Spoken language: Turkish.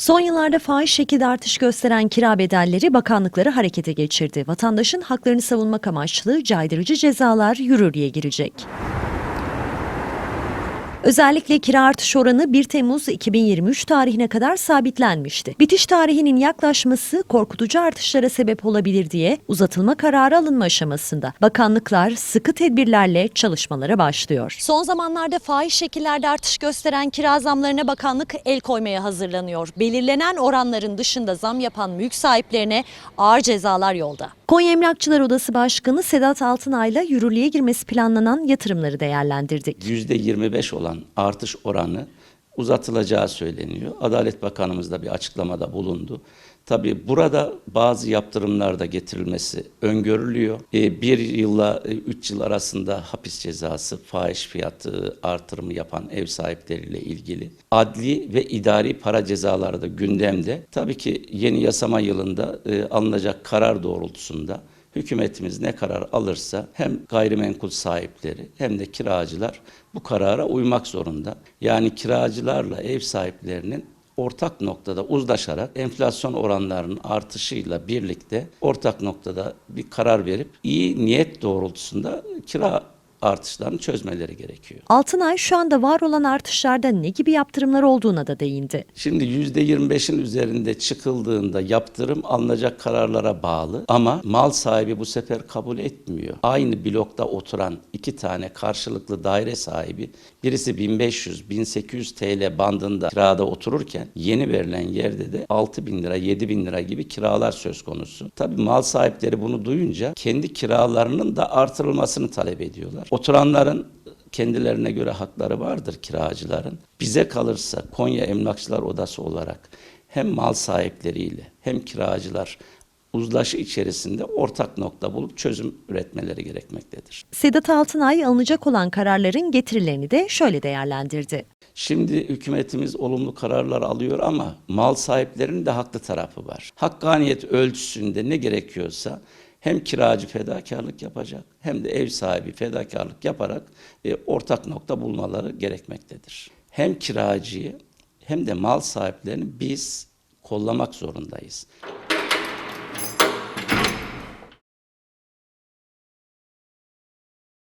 Son yıllarda fahiş şekilde artış gösteren kira bedelleri bakanlıkları harekete geçirdi. Vatandaşın haklarını savunmak amaçlı caydırıcı cezalar yürürlüğe girecek. Özellikle kira artış oranı 1 Temmuz 2023 tarihine kadar sabitlenmişti. Bitiş tarihinin yaklaşması korkutucu artışlara sebep olabilir diye uzatılma kararı alınma aşamasında. Bakanlıklar sıkı tedbirlerle çalışmalara başlıyor. Son zamanlarda fahiş şekillerde artış gösteren kira zamlarına bakanlık el koymaya hazırlanıyor. Belirlenen oranların dışında zam yapan mülk sahiplerine ağır cezalar yolda. Konya Emlakçılar Odası Başkanı Sedat Altınay'la yürürlüğe girmesi planlanan yatırımları değerlendirdi. %25 olan artış oranı uzatılacağı söyleniyor. Adalet Bakanımız da bir açıklamada bulundu. Tabii burada bazı yaptırımlar da getirilmesi öngörülüyor. E, bir yılla e, üç yıl arasında hapis cezası, fahiş fiyatı artırımı yapan ev sahipleriyle ilgili. Adli ve idari para cezaları da gündemde. Tabii ki yeni yasama yılında e, alınacak karar doğrultusunda hükümetimiz ne karar alırsa hem gayrimenkul sahipleri hem de kiracılar bu karara uymak zorunda. Yani kiracılarla ev sahiplerinin ortak noktada uzlaşarak enflasyon oranlarının artışıyla birlikte ortak noktada bir karar verip iyi niyet doğrultusunda kira artışlarını çözmeleri gerekiyor. Altınay şu anda var olan artışlarda ne gibi yaptırımlar olduğuna da değindi. Şimdi %25'in üzerinde çıkıldığında yaptırım alınacak kararlara bağlı ama mal sahibi bu sefer kabul etmiyor. Aynı blokta oturan iki tane karşılıklı daire sahibi birisi 1500-1800 TL bandında kirada otururken yeni verilen yerde de 6000 lira 7000 lira gibi kiralar söz konusu. Tabii mal sahipleri bunu duyunca kendi kiralarının da artırılmasını talep ediyorlar. Oturanların kendilerine göre hakları vardır kiracıların. Bize kalırsa Konya Emlakçılar Odası olarak hem mal sahipleriyle hem kiracılar uzlaşı içerisinde ortak nokta bulup çözüm üretmeleri gerekmektedir. Sedat Altınay alınacak olan kararların getirilerini de şöyle değerlendirdi. Şimdi hükümetimiz olumlu kararlar alıyor ama mal sahiplerinin de haklı tarafı var. Hakkaniyet ölçüsünde ne gerekiyorsa hem kiracı fedakarlık yapacak hem de ev sahibi fedakarlık yaparak e, ortak nokta bulmaları gerekmektedir. Hem kiracıyı hem de mal sahiplerini biz kollamak zorundayız.